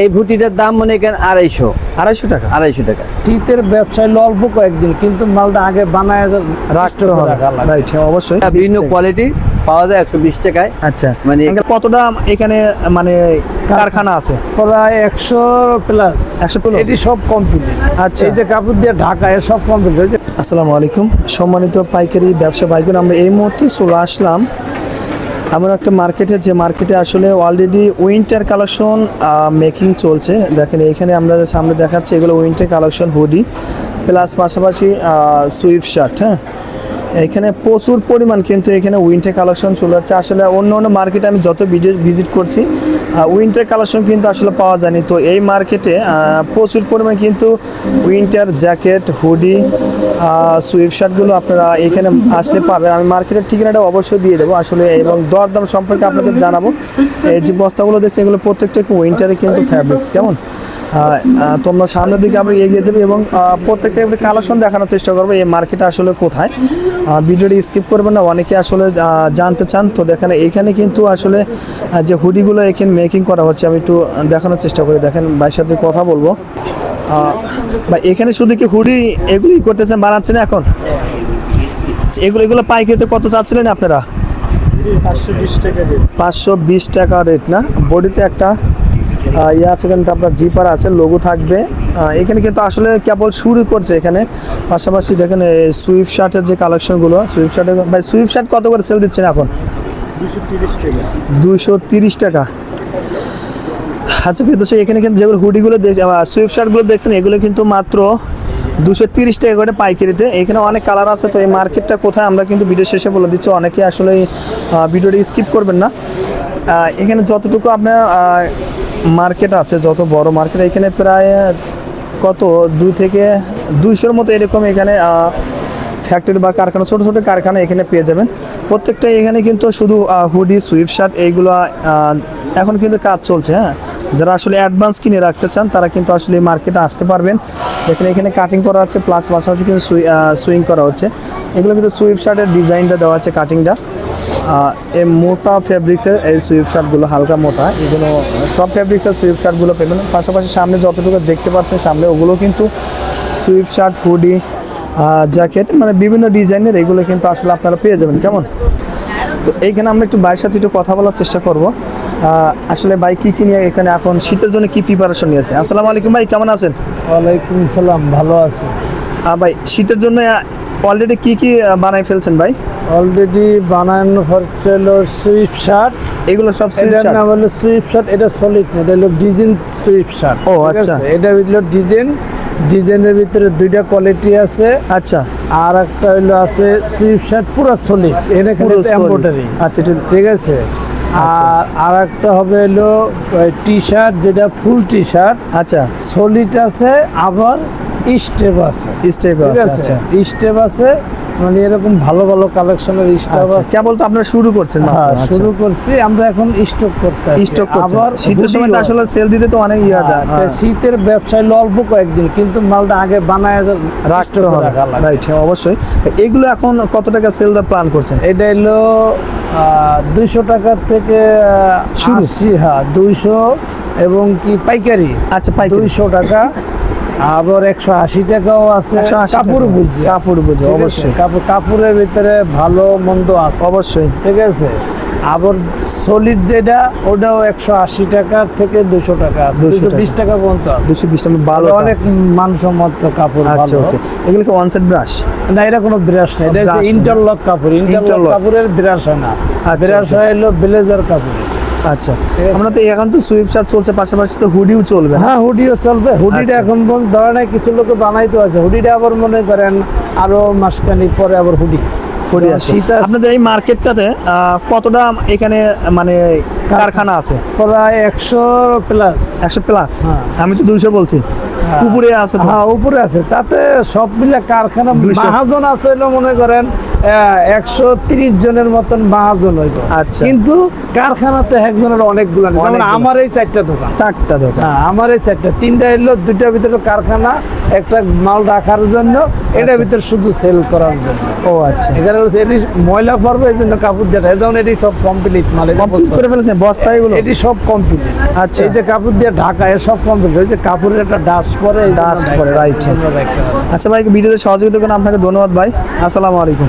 এই ভুটিটার দাম মনে করেন আড়াইশো। আড়াইশো টাকা? আড়াইশো টাকা। শীতের ব্যবসায় অল্প কয়েকদিন কিন্তু মালটা আগে বানায় রাখতে হবে। রাইট হ্যাঁ অবশ্যই। বিভিন্ন কোয়ালিটি পাওয়া যায় একশো বিশ টাকায়। আচ্ছা। মানে কতটা এখানে মানে কারখানা। আছে? প্রায় একশো প্লাস 100 plus? এটি সব কমপ্লিট আচ্ছা। এই যে কাপড় দিয়ে ঢাকা এ সব কমপ্লিট হয়েছে আসসালামু আলাইকুম। সম্মানিত পাইকারি ব্যবসা ভাইগুন আমরা এই মুহূর্তে চলে আসলাম এমন একটা মার্কেটে, যে মার্কেটে আসলে অলরেডি উইন্টার কালেকশন মেকিং চলছে। দেখেন এখানে আমরা সামনে দেখাচ্ছি এগুলো উইন্টার কালেকশন হুডি প্লাস পাশাপাশি সুইফট শার্ট হ্যাঁ? এখানে প্রচুর পরিমাণ কিন্তু এখানে উইন্টার কালেকশন চলে যাচ্ছে। আসলে অন্য অন্য মার্কেটে আমি যত ভিজিট করছি উইন্টার কালেকশন কিন্তু আসলে পাওয়া যায়নি। তো এই মার্কেটে প্রচুর পরিমাণ কিন্তু উইন্টার জ্যাকেট হুডি সুইফট শার্টগুলো আপনারা এখানে আসলে পাবেন। আমি মার্কেটের ঠিকানাটা অবশ্যই দিয়ে দেবো। আসলে এবং দরদাম সম্পর্কে আপনাদের জানাব। এই যে বস্তাগুলো দেখছি এগুলো প্রত্যেকটা উইন্টারে কিন্তু ফ্যাব্রিক্স কেমন? তোমরা সামনের দিকে আমরা এগিয়ে যাবে এবং প্রত্যেকটা একটু কালেকশন দেখানোর চেষ্টা করব এই মার্কেটটা আসলে কোথায়। ভিডিওটি স্কিপ করবেন না অনেকে আসলে জানতে চান। তো দেখেন এখানে কিন্তু আসলে যে হুডিগুলো এখানে মেকিং করা হচ্ছে আমি একটু দেখানোর চেষ্টা করি। দেখেন ভাইয়ের সাথে কথা বলব। বা এখানে শুধু কি হুডি এগুলি করতেছেন বানাচ্ছেন এখন? এগুলো এগুলো পাইকারিতে কত চাচ্ছিলেন আপনারা? পাঁচশো বিশ টাকা রেট না? বডিতে একটা ইয়ে আছে কিন্তু আপনার জিপার আছে লোগো থাকবে। এখানে কিন্তু আসলে কেবল শুরু করছে এখানে। পাশাপাশি দেখেন সুইফট শার্টের যে কালেকশনগুলো সুইফট শার্টের ভাই সুইফট শার্ট কত করে সেল দিচ্ছেন এখন? দুশো তিরিশ টাকা। আচ্ছা প্রিয় দর্শক, এখানে কিন্তু যেগুলো হুডিগুলো দেখ সুইফট শার্টগুলো দেখছেন এগুলো কিন্তু মাত্র দুশো তিরিশ টাকা করে পাইকারিতে। এখানে অনেক কালার আছে তো এই মার্কেটটা কোথায় আমরা কিন্তু ভিডিও শেষে বলে দিচ্ছি। অনেকে আসলে ভিডিওটি স্কিপ করবেন না। এখানে যতটুকু আপনার মার্কেট আছে, যত বড় মার্কেট, এখানে প্রায় কত? দুই থেকে দুইশোর মতো এরকম এখানে ফ্যাক্টরি বা কারখানা, ছোটো ছোটো কারখানা এখানে পেয়ে যাবেন। প্রত্যেকটা এখানে কিন্তু শুধু হুডি সুইফট শার্ট এইগুলো এখন কিন্তু কাজ চলছে হ্যাঁ? যারা আসলে অ্যাডভান্স কিনে রাখতে চান, তারা কিন্তু আসলে মার্কেটে আসতে পারবেন। দেখেন এখানে কাটিং করা হচ্ছে প্লাস পাশাপাশি কিন্তু সুইং করা হচ্ছে। এগুলো কিন্তু সুইফট শার্টের ডিজাইনটা দেওয়া আছে কাটিংটা এই মোটা ফেব্রিক্সের এই সুইফট শার্টগুলো হালকা মোটা এগুলো সব ফেব্রিক্সের সুইফট শার্টগুলো পেবেন পাশাপাশি সামনে যতটুকু দেখতে পাচ্ছেন সামনে ওগুলো কিন্তু সুইফট শার্ট হুডি জ্যাকেট মানে বিভিন্ন ডিজাইনের এগুলো কিন্তু আসলে আপনারা পেয়ে যাবেন। কেমন? তো এইখানে আমরা একটু বাইরের সাথে একটু কথা বলার চেষ্টা করব। আসলে ভাই কী কী নিয়ে এখানে এখন শীতের জন্য কী প্রিপারেশন নিয়েছে? আসসালামু আলাইকুম ভাই কেমন আছেন? ওয়ালাইকুম আসসালাম ভালো আছে। ভাই শীতের জন্য অলরেডি কি কি বানাই ফেলছেন ভাই? অলরেডি বানানো হচ্ছে হলো সুইফট শার্ট এগুলো সব এটার শার্ট নাম হলো সুইফট শার্ট এটা সলিড না এটা হলো ডিজাইন সুইফট শার্ট ও, আচ্ছা। এটা হলো ডিজাইন ডিজাইনের ভিতরে দুইটা কোয়ালিটি আছে। আচ্ছা। আর একটা হলো আছে সুইফট শার্ট পুরো সলিড এটা পুরো এমব্রয়ডারি আচ্ছা ঠিক আছে? আর আর একটা হবে হলো টি শার্ট যেটা ফুল টি শার্ট আচ্ছা। সলিড আছে আবার স্টেপ আছে। স্টেপ আছে আচ্ছা। স্টেপ আছে মানে এরকম ভালো ভালো কালেকশনের স্টেপ আচ্ছা আছে। কেবল তো আপনারা শুরু করছেন হ্যাঁ আচ্ছা। শুরু করছি আমরা এখন স্টক করতে স্টক করছেন। আবার শীতের সময় তো আসলে সেল দিতে তো অনেক ইয়া যায় হ্যাঁ, শীতের ব্যবসায় অল্প কয়েকদিন কিন্তু মালটা আগে বানায় রাখতে হবে। রাইট হ্যাঁ অবশ্যই। এগুলো এখন কত টাকা সেল দেওয়ার প্ল্যান করছেন? এটা হলো দুইশো টাকার থেকে? শুরু। হ্যাঁ দুইশো এবং কি পাইকারি? আচ্ছা পাইকারি। দুইশো টাকা। আবার একশো আশি টাকাও আছে। কাপড় বুঝছে কাপড় বুঝে অবশ্যই। কাপড় কাপড়ের ভিতরে ভালো মন্দ আছে। অবশ্যই। ঠিক আছে? আবার সলিড যেটা ওটাও একশো আশি টাকা থেকে দুশো টাকা দুশো বিশ টাকা। পর্যন্ত দুশো বিশ টাকা ভালো অনেক মানসম্মত কাপড় আচ্ছা ওকে। এগুলো কি ওয়ান সেট ব্রাশ না এটা কোনো ব্রাশ নেই এটা। ইন্টারলক কাপড়। ইন্টারলক কাপড়ের ব্রাশ হয় না। আচ্ছা, ব্রাশ আচ্ছা। হয় হলো ব্লেজার কাপড়। আচ্ছা। আমরা তো এখন তো সুইফট শার্ট চলছে পাশাপাশি তো হুডিও চলবে। হ্যাঁ হুডিও চলবে। হুডিটা আচ্ছা। এখন পর্যন্ত ধরে কিছু লোক বানাইতে আছে। হুডিটা আবার মনে করেন আরও মাসখানিক পরে আবার হুডি হুডি আছে। আপনাদের এই মার্কেটটাতে কতটা এখানে মানে কারখানা আছে? প্রায় একশো প্লাস একশো প্লাস হ্যাঁ। আমি তো দুইশো বলছি। উপরে আছে হ্যাঁ উপরে আছে। তাতে সব মিলে কারখানা 200 আছে মনে করেন একশো তিরিশ জনের মতন মহাজন হইতো আচ্ছা। কিন্তু কারখানাতে একজনের অনেকগুলো যেমন। আমার এই চারটা দোকান। চারটা দোকান। হ্যাঁ আমার এই চারটা। তিনটা এলো দুইটার ভিতরে কারখানা একটা মাল রাখার জন্য এটার আচ্ছা। ভিতরে শুধু সেল করার জন্য। ও আচ্ছা। এখানে হচ্ছে এটি ময়লা পড়বে এই জন্য কাপড় রাখে। যেমন এটি সব কমপ্লিট মাল কমপ্লিট করে ফেলেছেন বস্তা এগুলো? এটি সব কমপ্লিট আচ্ছা। এই যে কাপড় দিয়ে ঢাকা এ সব কমপ্লিট হয়েছে কাপড়ের একটা ডাস্ট পরে ঢাকা- পরে, জন্য আচ্ছা ভাই ভিডিওতে সহযোগিতা করেন। আপনাকে ধন্যবাদ ভাই। আসসালামু আলাইকুম।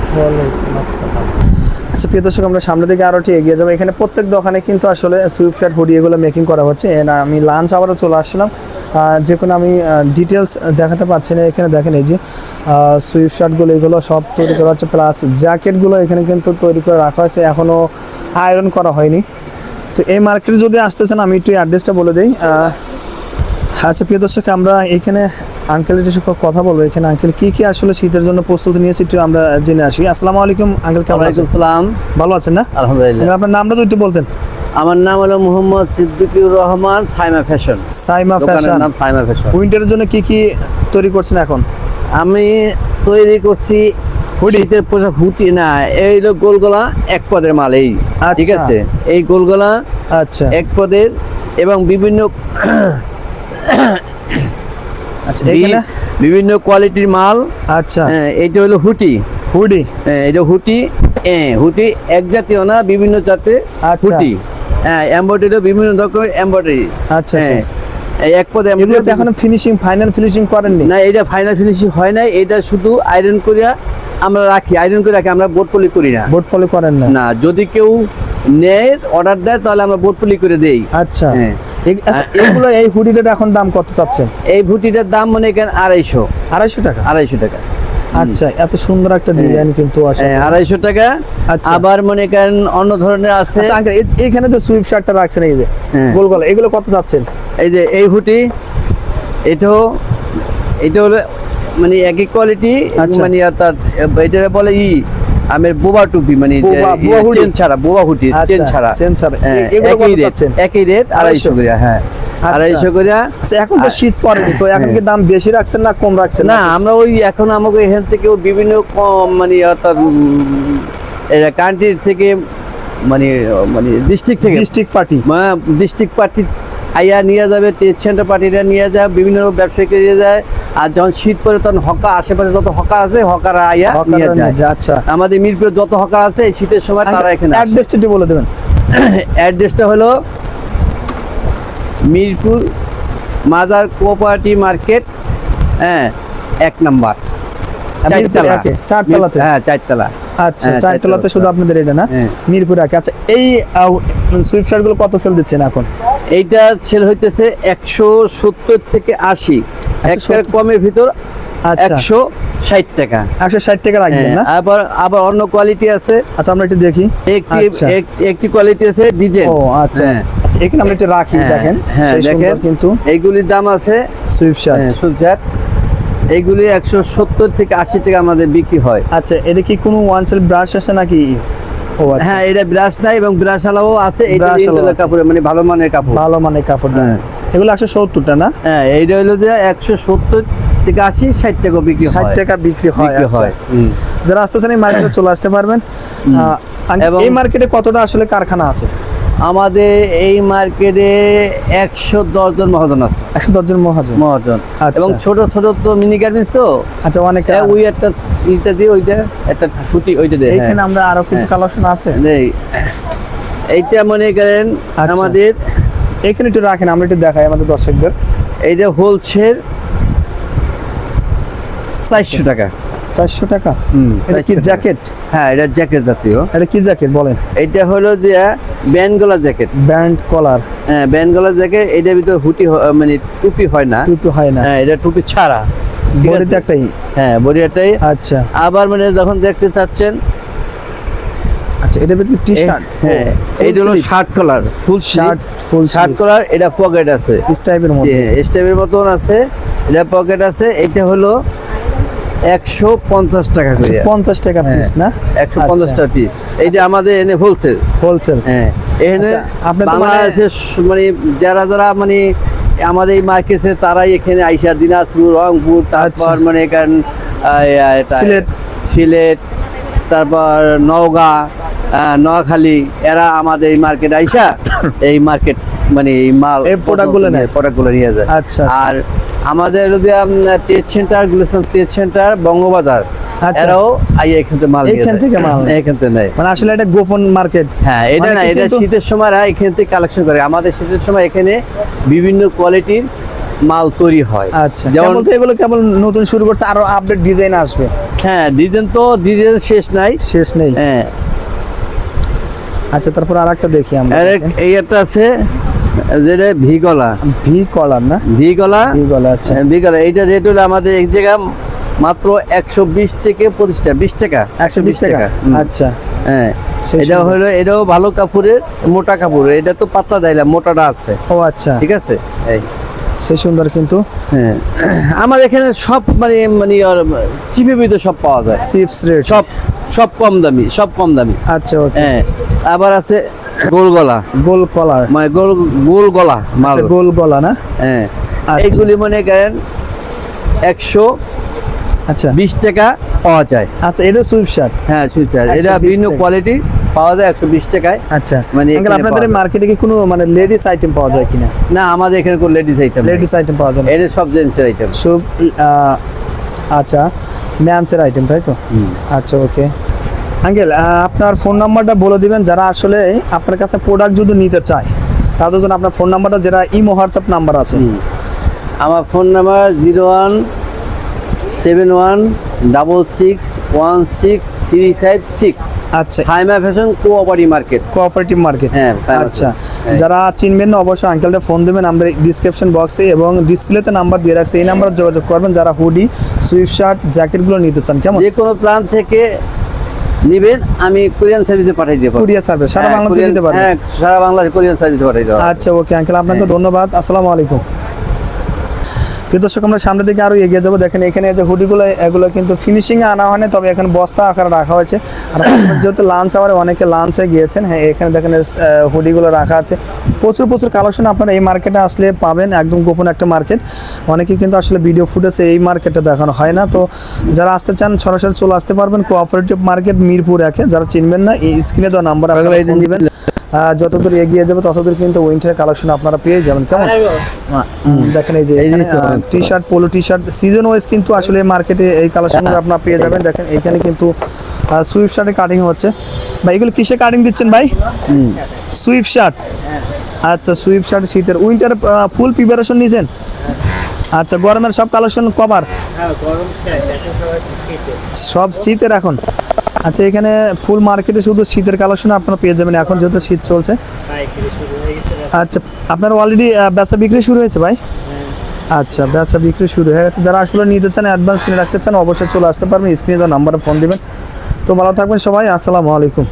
আচ্ছা প্রিয় দর্শক, আমরা সামনের দিকে আরও একটু এগিয়ে যাব। এখানে প্রত্যেক দোকানে কিন্তু আসলে সুইফট শার্ট হুডি এগুলো মেকিং করা হচ্ছে। আমি লাঞ্চ আবারও চলে আসলাম যে কোনো আমি ডিটেলস দেখাতে পারছি না। এখানে দেখেন এই যে সুইফট শার্টগুলো এগুলো সব তৈরি করা হচ্ছে। প্লাস জ্যাকেটগুলো এখানে কিন্তু তৈরি করে রাখা হয়েছে। এখনও আয়রন করা হয়নি। তো এই মার্কেটে যদি আসতেছেন, আমি একটু অ্যাড্রেসটা বলে দিই। আচ্ছা প্রিয় দর্শক আমরা এখানে আঙ্কেলের সাথে কথা বলব এখানে আঙ্কেল কি কি আসলে শীতের জন্য প্রস্তুতি নিয়েছি একটু আমরা জেনে আসি। আসসালামু আলাইকুম আঙ্কেল কেমন আছেন? সালাম। ভালো আছেন না? আলহামদুলিল্লাহ। আপনার নামটা তো একটু বলতেন। আমার নাম হলো মোহাম্মদ সিদ্দিকুর রহমান সাইমা ফ্যাশন। সাইমা ফ্যাশন। নাম সাইমা ফ্যাশন। উইন্টারের জন্য কি কি তৈরি করছেন এখন? আমি তৈরি করছি শীতের পোশাক হুটি না এই হলো গোলগলা এক পদের মাল এই ঠিক আচ্ছা। আছে? এই গোলগলা আচ্ছা। এক পদের এবং বিভিন্ন আচ্ছা এখানে? বিভিন্ন কোয়ালিটির মাল। আচ্ছা। হ্যাঁ, এইটা হলো হুটি। হুডি? হ্যাঁ, এটা হুটি হুটি এক জাতীয় না বিভিন্ন জাতের আচ্ছা। হুটি। হ্যাঁ এমব্রয়ডারি বিভিন্ন রকমের এমব্রয়ডারি। আচ্ছা, এই এক পদে তো এখনও ফিনিশিং ফাইনাল ফিনিশিং করেননি? না এটা ফাইনাল ফিনিশিং হয় নাই এটা শুধু আয়রন করিয়া আমরা রাখি। আয়রন করে রাখি আমরা বোর্ড পলি করি না। বোর্ড ফলো করেন না? না যদি কেউ নেয় অর্ডার দেয় তাহলে আমরা বোর্ড পলি করে দেই। আচ্ছা। হ্যাঁ। এগ- আচ্ছা, এগুলো এই হুডিটার এখন দাম কত চাচ্ছেন? এই ভুটিটার দাম মনে করেন আড়াইশো। আড়াইশো টাকা? আড়াইশো টাকা। আচ্ছা এত সুন্দর একটা ডিজাইন কিন্তু আসলে হ্যাঁ, আড়াইশো টাকা। আচ্ছা। আবার মনে করেন অন্য ধরনের আছে। আচ্ছা এইখানে যে সুইফট শার্টটা রাখছেন এই যে হ্যাঁ। গোল গোল এগুলো কত চাচ্ছেন? এই যে এই হুটি এটাও এটা হলো মানে একই কোয়ালিটি। মানে অর্থাৎ এটা বলে ই। আমের বোবা টুপি মানে? চেন ছাড়া বোবা হুটি আচ্ছা, চেন ছাড়া। চেন ছাড়া। হ্যাঁ, একই রেট একই রেট আড়াইশো। করে হ্যাঁ। আচ্ছা। আড়াইশো করে আচ্ছা এখন তো শীত পড়েনি তো এখন কি দাম বেশি রাখছেন না কম রাখছেন না আমরা ওই এখন আমাকে এখান থেকে বিভিন্ন কম মানে অর্থাৎ কান্ট্রির থেকে মানে মানে ডিস্ট্রিক্ট থেকে। ডিস্ট্রিক্ট পার্টি ডিস্ট্রিক্ট পার্টি আইয়া নিয়ে যাবে সেন্টার পার্টিরা নিয়ে যায় বিভিন্ন ব্যবসায়ীকে নিয়ে যায়। আর যখন শীত পড়ে তখন হকা আশেপাশে যত হকা আছে হকারা আইয়া নিয়ে যায়। আচ্ছা। আমাদের মিরপুরে যত হকা আছে এই শীতের সময় তারা এখানে অ্যাড্রেসটা বলে দেবেন। অ্যাড্রেসটা হলো মিরপুর মাজার কোঅপারেটিভ মার্কেট হ্যাঁ এক নাম্বার। চারতলাতে? হ্যাঁ চারতলা। আচ্ছা চারতলাতে শুধু আপনাদের এটা না। মিরপুর এই সুইফট শার্টগুলো কত সেল দিচ্ছেন এখন? এইটা সেল হইতেছে একশো সত্তর থেকে আশি। একটা 170 কমের ভিতর আচ্ছা। একশো ষাট টাকা। একশো ষাট টাকা রাখবেন হ্যাঁ, না? আবার আবার অন্য কোয়ালিটি আছে। আচ্ছা আমরা একটু দেখি। একটি আচ্ছা। একটি কোয়ালিটি আছে ডিজেল ও আচ্ছা। আচ্ছা এখানে আমরা একটু রাখি দেখেন। হ্যাঁ দেখেন। কিন্তু এইগুলির দাম আছে সুইফট হ্যাঁ, এইগুলি একশো সত্তর থেকে আশি টাকা আমাদের বিক্রি হয়। আচ্ছা এটা কি কোনো ওয়ান সেল ব্রাশ আছে নাকি? হ্যাঁ এটা ব্রাশ নাই এবং ব্রাশ আলাও আছে এটা। কাপড়ে মানে ভালো মানের কাপড়। ভালো মানের কাপড় হ্যাঁ। এগুলো একশো সত্তরটা না? হ্যাঁ এইটা হলো যে একশো সত্তর থেকে আশি ষাট টাকা বিক্রি ষাট টাকা বিক্রি হয় আচ্ছা। হয় যারা আসতেছেন এই মার্কেটে চলে আসতে পারবেন। এবং- এই মার্কেটে কতটা আসলে কারখানা আছে? আমাদের এই মার্কেটে একশো দশ জন মহাজন আছে। একশো দশজন মহাজন? মহাজন। আচ্ছা। এবং ছোট ছোট তো মিনি গার্মেন্টস তো। আচ্ছা অনেক হ্যাঁ, ওই একটা ইটা দিয়ে ওইটা একটা ছুটি ওইটা দিয়ে এখানে আমরা আরও কিছু হ্যাঁ। কালেকশন আছে? নেই। এইটা মনে করেন আচ্ছা। আমাদের এখানে একটু রাখেন আমরা একটু দেখাই আমাদের দর্শকদের। এইটা হোলসেল চারশো টাকা। চারশো টাকা? এটা কি জ্যাকেট? হ্যাঁ এটা জ্যাকেট জাতীয়। এটা কি জ্যাকেট বলেন? এটা হলো যে ব্যান্ড গলা জ্যাকেট। ব্যান্ড কলার। হ্যাঁ ব্যান্ড গলা জ্যাকেট এটার ভিতরে হুটি মানে টুপি হয় না। টুপি হয় না। হ্যাঁ এটা টুপি ছাড়া। ঠিক বডিতে একটাই? হ্যাঁ আচ্ছা। আবার মানে যখন দেখতে চাচ্ছেন আচ্ছা এটা ভিতরে টি শার্ট হ্যাঁ এইটা হলো shirt collar full shirt full shirt collar এটা পকেট মতন আছে এটা পকেট আছে এটা হলো একশো পঞ্চাশ টাকা করে পঞ্চাশ টাকা পিস না একশো পঞ্চাশ টাকা পিস এই যে আমাদের এনে হোলসেল হোলসেল হ্যাঁ এখানে আচ্ছা, মানে- বাংলাদেশের মানে যারা যারা মানে আমাদের এই মার্কেটে তারাই এখানে আইসা দিনাজপুর রংপুর তারপর আচ্ছা। মানে এখান সিলেট। সিলেট তারপর নওগাঁ নোয়াখালী এরা আমাদের এই মার্কেট আইসা এই মার্কেট মানে এই মাল এই product গুলো নেয়? প্রোডাক্টগুলো নিয়ে যায় আচ্ছা, আচ্ছা। আর আমাদের trade centre Gulistan trade centre Bangabazar. আচ্ছা। এরাও এখান থেকে মাল এখান থেকে মাল এখান থেকে নেয়। মানে আসলে এটা গোপন মার্কেট হ্যাঁ এটা না এটা শীতের সময় এখান থেকে কালেকশন করে। আমাদের শীতের সময় এখানে বিভিন্ন কোয়ালিটির মাল তৈরি হয়। আচ্ছা। যেমন কেবল এগুলো কেবল নতুন শুরু করছে আরও আপডেট ডিজাইন আসবে। হ্যাঁ ডিজাইন তো ডিজাইন শেষ নাই। শেষ নেই। হ্যাঁ। আচ্ছা তারপর আর একটা দেখি আমরা। এই একটা আছে। যেটা ভি ভি না? ভি আচ্ছা। হ্যাঁ, ভি এইটা রেট হলো আমাদের এক জায়গা মাত্র একশো বিশ থেকে পঁচিশ টাকা বিশ টাকা। একশো বিশ টাকা? আচ্ছা। হ্যাঁ এটা হলো এটাও ভালো কাপড়ের মোটা কাপড় এটা তো পাতলা দেয় না মোটাটা আছে। ও আচ্ছা। ঠিক আছে? এই। সুন্দর কিন্তু। হ্যাঁ। আমার এখানে সব মানে মানে চিপে বিতে সব পাওয়া যায়। চিপস রেট সব সব কম দামি সব কম দামি। আচ্ছা হ্যাঁ আবার আছে গোল গলা গোল কলার মানে গোল গোল গলা মাল। আচ্ছা গোল গলা না? হ্যাঁ। আচ্ছা। এইগুলি মনে করেন একশো আচ্ছা। বিশ টাকা পাওয়া যায়। আচ্ছা এটা সুইফট শার্ট? হ্যাঁ 120 এটা বিভিন্ন কোয়ালিটি পাওয়া যায় একশো বিশ টাকায়। আচ্ছা। মানে আপনাদের মার্কেটে কি কোনো মানে লেডিস আইটেম পাওয়া যায় কিনা? না আমাদের এখানে কোনো লেডিস আইটেম লেডিস আইটেম পাওয়া যায় এটা সব জেন্টসের আইটেম সব আচ্ছা। ম্যানসের আইটেম তাই তো? আচ্ছা ওকে আঙ্কেল আপনার ফোন নাম্বারটা বলে দিবেন যারা আসলে আপনার কাছে প্রোডাক্ট যদি নিতে চায় তাদের জন্য আপনার ফোন নাম্বারটা যেটা ইমো হোয়াটসঅ্যাপ নাম্বার আছে। আমার phone number zero one seven one double six one six three five six আচ্ছা। Haima fashion cooperative market cooperative market হ্যাঁ, আচ্ছা। হ্যাঁ। যারা চিনবেন না অবশ্যই আঙ্কেলটা ফোন দেবেন আমরা ডিসক্রিপশন বক্সে এবং ডিসপ্লেতে নাম্বার দিয়ে রাখছি। এই নাম্বারে যোগাযোগ করবেন যারা হুডি সুইফট শার্ট জ্যাকেটগুলো নিতে চান কেমন? যে কোনো প্ল্যান থেকে নিবেন আমি কোরিয়ান সার্ভিসে পাঠিয়ে দেবো। কুরিয়ার সার্ভিস সারা হ্যাঁ, বাংলাদেশে দিতে পারবেন? হ্যাঁ সারা বাংলাদেশে কোরিয়ান সার্ভিসে পাঠিয়ে দেবো। আচ্ছা ওকে আঙ্কেল আপনাকে ধন্যবাদ আসসালামু আলাইকুম। প্রিয় দর্শক আমরা সামনের দিকে আরও এগিয়ে যাব। দেখেন এখানে যে হুডিগুলো এগুলো কিন্তু ফিনিশিং এ আনা হয়নি তবে এখন বস্তা আকারে রাখা হয়েছে। আর যেহেতু লাঞ্চ আওয়ারে অনেকে লাঞ্চে গিয়েছেন হ্যাঁ এখানে দেখেন হুডিগুলো রাখা আছে। প্রচুর প্রচুর কালেকশন আপনারা এই মার্কেটে আসলে পাবেন একদম গোপন একটা মার্কেট অনেকে কিন্তু আসলে ভিডিও ফুটেজে এই মার্কেটে দেখানো হয় না। তো যারা আসতে চান সরাসরি চলে আসতে পারবেন। কোঅপারেটিভ মার্কেট মিরপুর একে। যারা চিনবেন না এই স্ক্রিনে দেওয়া নাম্বার আপনারা ফোন দিবেন। আহ, যতদূর এগিয়ে যাবে ততদূর কিন্তু উইন্টার কালেকশন আপনারা পেয়ে যাবেন। কেমন? দেখেন এই যে T shirt polo T shirt season wise কিন্তু আসলে মার্কেটে এই কালেকশনগুলো আপনারা পেয়ে যাবেন। দেখেন এখানে কিন্তু সুইফট শার্টে কাটিং হচ্ছে। ভাই এগুলো কিসে কাটিং দিচ্ছেন ভাই? সুইফট শার্ট আচ্ছা সুইফট শার্ট শীতের। উইন্টার ফুল প্রিপারেশন নিয়েছেন আচ্ছা গরমের সব কালেকশন কভার সব শীতের এখন। আচ্ছা এখানে ফুল মার্কেটে শুধু শীতের কালেকশন আপনারা পেয়ে যাবেন এখন যেহেতু শীত চলছে। আচ্ছা আপনার অলরেডি ব্যবসা বিক্রি শুরু হয়েছে ভাই? আচ্ছা ব্যবসা বিক্রি শুরু হয়ে গেছে। যারা আসলে নিতে চান অ্যাডভান্স কিনে রাখতে চান অবশ্যই চলে আসতে পারবেন। স্ক্রিনে নাম্বারে ফোন দেবেন। তো ভালো থাকবেন সবাই আসসালামু আলাইকুম।